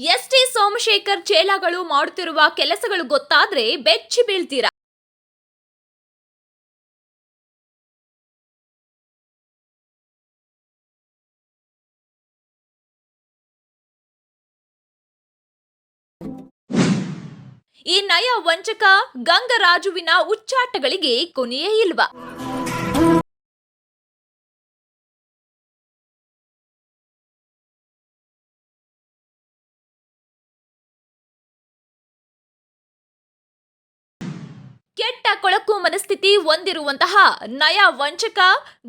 S T Somashekar ಚೇಲಾಗಳು ಮಾಡುತ್ತಿರುವ ಕೆಲಸಗಳು ಗೊತ್ತಾದ್ರೆ ಬೆಚ್ಚಿ ಬೀಳ್ತೀರಾ? ಈ ನಯ ವಂಚಕ ಗಂಗರಾಜುವಿನ ಉಚ್ಚಾಟಗಳಿಗೆ ಕೊನೆಯೇ ಇಲ್ವಾ? ಕೆಟ್ಟ ಕೊಳಕು ಮನಸ್ಥಿತಿ ಹೊಂದಿರುವಂತಹ ನಯ ವಂಚಕ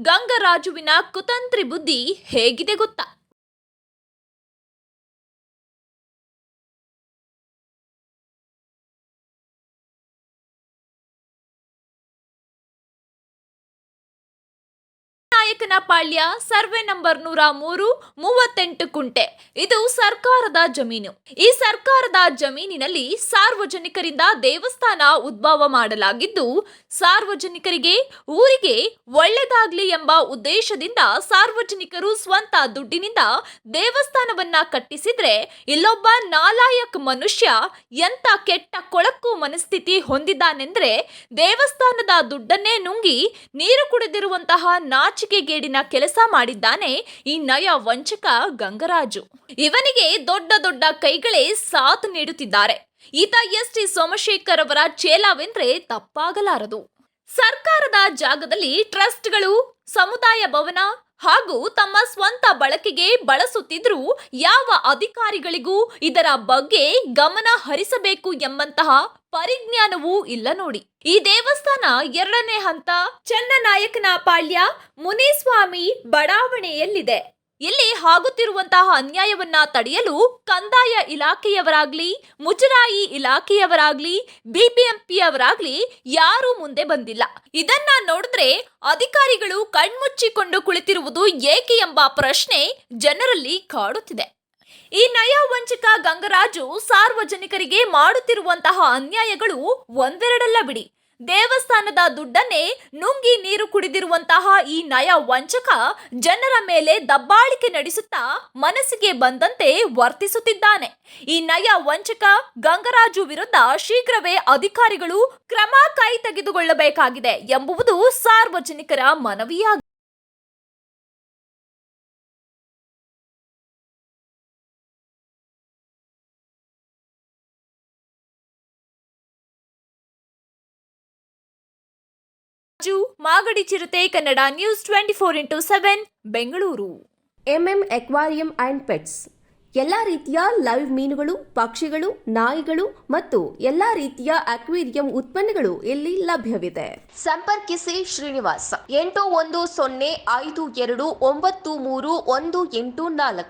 ಗಂಗರಾಜುವಿನ ಕುತಂತ್ರಿ ಬುದ್ಧಿ ಹೇಗಿದೆ ಗೊತ್ತಾ? ನಾಯಕನ ಪಾಳ್ಯ ಸರ್ವೆ ನಂಬರ್ ನೂರ ಮೂರು, ಮೂವತ್ತೆಂಟು ಕುಂಟೆ. ಇದು ಸರ್ಕಾರದ ಜಮೀನು. ಈ ಸರ್ಕಾರದ ಜಮೀನಿನಲ್ಲಿ ಸಾರ್ವಜನಿಕರಿಂದ ದೇವಸ್ಥಾನ ಉದ್ಭವ ಮಾಡಲಾಗಿದ್ದು, ಸಾರ್ವಜನಿಕರಿಗೆ ಊರಿಗೆ ಒಳ್ಳೆದಾಗ್ಲಿ ಎಂಬ ಉದ್ದೇಶದಿಂದ ಸಾರ್ವಜನಿಕರು ಸ್ವಂತ ದುಡ್ಡಿನಿಂದ ದೇವಸ್ಥಾನವನ್ನ ಕಟ್ಟಿಸಿದ್ರೆ ಇಲ್ಲೊಬ್ಬ ನಾಲಾಯಕ್ ಮನುಷ್ಯ ಎಂತ ಕೆಟ್ಟ ಕೊಳಕು ಮನಸ್ಥಿತಿ ಹೊಂದಿದ್ದಾನೆಂದ್ರೆ ದೇವಸ್ಥಾನದ ದುಡ್ಡನ್ನೇ ನುಂಗಿ ನೀರು ಕುಡಿದಿರುವಂತಹ ನಾಚಿಕೆಗೇಡಿನ ಕೆಲಸ ಮಾಡಿದ್ದಾನೆ ಈ ನಯ ವಂಚಕ ಗಂಗರಾಜು. ಇವನಿಗೆ ದೊಡ್ಡ ದೊಡ್ಡ ಕೈಗಳೇ ಸಾಥ್ ನೀಡುತ್ತಿದ್ದಾರೆ. ಈತ ಎಸ್ ಟಿ ಸೋಮಶೇಖರ್ ಅವರ ಚೇಲಾವೆಂದ್ರೆ ತಪ್ಪಾಗಲಾರದು. ಸರ್ಕಾರದ ಜಾಗದಲ್ಲಿ ಟ್ರಸ್ಟ್ಗಳು, ಸಮುದಾಯ ಭವನ ಹಾಗೂ ತಮ್ಮ ಸ್ವಂತ ಬಳಕೆಗೆ ಬಳಸುತ್ತಿದ್ರೂ ಯಾವ ಅಧಿಕಾರಿಗಳಿಗೂ ಇದರ ಬಗ್ಗೆ ಗಮನ ಹರಿಸಬೇಕು ಎಂಬಂತಹ ಪರಿಜ್ಞಾನವೂ ಇಲ್ಲ ನೋಡಿ. ಈ ದೇವಸ್ಥಾನ ಎರಡನೇ ಹಂತ ಚನ್ನನಾಯಕನ ಪಾಳ್ಯ ಮುನಿಸ್ವಾಮಿ ಬಡಾವಣೆಯಲ್ಲಿದೆ. ಇಲ್ಲಿ ಆಗುತ್ತಿರುವಂತಹ ಅನ್ಯಾಯವನ್ನ ತಡೆಯಲು ಕಂದಾಯ ಇಲಾಖೆಯವರಾಗ್ಲಿ, ಮುಜರಾಯಿ ಇಲಾಖೆಯವರಾಗ್ಲಿ, ಬಿಬಿಎಂಪಿಯವರಾಗ್ಲಿ ಯಾರೂ ಮುಂದೆ ಬಂದಿಲ್ಲ. ಇದನ್ನ ನೋಡಿದ್ರೆ ಅಧಿಕಾರಿಗಳು ಕಣ್ಮುಚ್ಚಿಕೊಂಡು ಕುಳಿತಿರುವುದು ಏಕೆ ಎಂಬ ಪ್ರಶ್ನೆ ಜನರಲ್ಲಿ ಕಾಡುತ್ತಿದೆ. ಈ ನಯ ವಂಚಕ ಗಂಗರಾಜು ಸಾರ್ವಜನಿಕರಿಗೆ ಮಾಡುತ್ತಿರುವಂತಹ ಅನ್ಯಾಯಗಳು ಒಂದೆರಡಲ್ಲ ಬಿಡಿ. ದೇವಸ್ಥಾನದ ದುಡ್ಡನ್ನೇ ನುಂಗಿ ನೀರು ಕುಡಿದಿರುವಂತಹ ಈ ನಯ ವಂಚಕ ಜನರ ಮೇಲೆ ದಬ್ಬಾಳಿಕೆ ನಡೆಸುತ್ತಾ ಮನಸ್ಸಿಗೆ ಬಂದಂತೆ ವರ್ತಿಸುತ್ತಿದ್ದಾನೆ. ಈ ನಯ ವಂಚಕ ಗಂಗರಾಜು ವಿರುದ್ಧ ಶೀಘ್ರವೇ ಅಧಿಕಾರಿಗಳು ಕ್ರಮ ಕೈ ತೆಗೆದುಕೊಳ್ಳಬೇಕಾಗಿದೆ ಎಂಬುವುದು ಸಾರ್ವಜನಿಕರ ಮನವಿಯಾಗಿದೆ. ರಾಜು ಮಾಗಡಿ ಚಿರತೆ Kannada news twenty four into seven Bengaluru MM aquarium and pets ಎಲ್ಲ ರೀತಿಯ ಲೈವ್ ಮೀನುಗಳು ಪಕ್ಷಿಗಳು ನಾಯಿಗಳು ಮತ್ತು ಎಲ್ಲ ರೀತಿಯ ಅಕ್ವೇರಿಯಂ ಉತ್ಪನ್ನಗಳು ಇಲ್ಲಿ ಲಭ್ಯವಿದೆ. ಸಂಪರ್ಕಿಸಿ ಶ್ರೀನಿವಾಸ್. ಎಂಟು ಒಂದು ಸೊನ್ನೆ ಐದು ಎರಡು ಒಂಬತ್ತು ಮೂರು ಒಂದು ಎಂಟು ನಾಲ್ಕು.